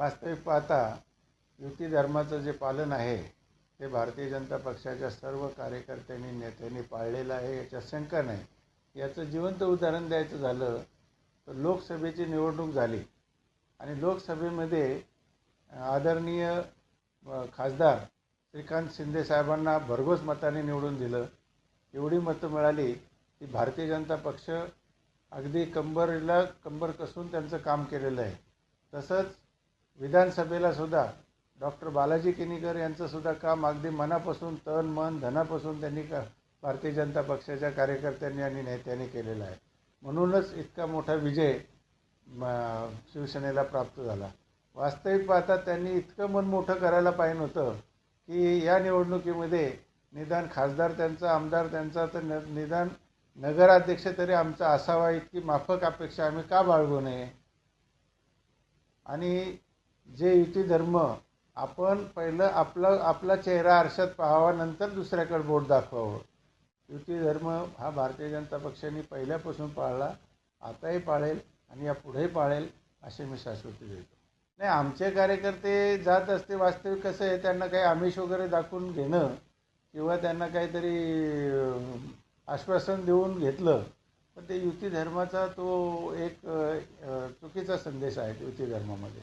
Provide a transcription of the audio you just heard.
वास्तविक पाहता युती धर्माचं जे पालन आहे ते भारतीय जनता पक्षाच्या सर्व कार्यकर्त्यांनी नेत्यांनी पाळलेलं आहे याच्यात शंका नाही. याचं जिवंत उदाहरण द्यायचं झालं तर लोकसभेची निवडणूक झाली. आणि लोकसभेमध्ये आदरणीय खासदार श्रीकांत शिंदे साहेबांना भरघोस मताने निवडून दिलं. एवढी मतं मिळाली की भारतीय जनता पक्ष अगदी कंबरला कंबर कसून त्यांचं काम केलेलं आहे. तसंच विधानसभेला सुद्धा डॉक्टर बालाजी किनीकर यांचं सुद्धा काम अगदी मनापासून तन मन धनापासून त्यांनी का भारतीय जनता पक्षाच्या कार्यकर्त्यांनी आणि नेत्यांनी केलेला आहे. म्हणूनच इतका मोठा विजय शिवसेनेला प्राप्त झाला. वास्तविक पाहता त्यांनी इतकं मन मोठं करायला पाहिजे होतं की या निवडणुकीमध्ये निदान खासदार त्यांचा आमदार त्यांचा तर न निदान नगराध्यक्ष तरी आमचा असावा इतकी माफक अपेक्षा आम्ही का बाळगू नये? आणि जे युती धर्म आपण पहिलं आपलं आपला चेहरा आरशात पाहावा नंतर दुसऱ्याकडे बोट दाखवावं. युती धर्म हा भारतीय जनता पक्षाने पहिल्यापासून पाळला आताही पाळेल आणि या पुढेही पाळेल अशी मी शाश्वती देतो. नाही आमचे कार्यकर्ते जात असते वास्तविक कसं आहे त्यांना काही आमिष वगैरे दाखवून घेणं किंवा त्यांना काहीतरी आश्वासन देऊन घेतलं पण ते युती धर्माचा तो एक चुकीचा संदेश आहे युती धर्मामध्ये.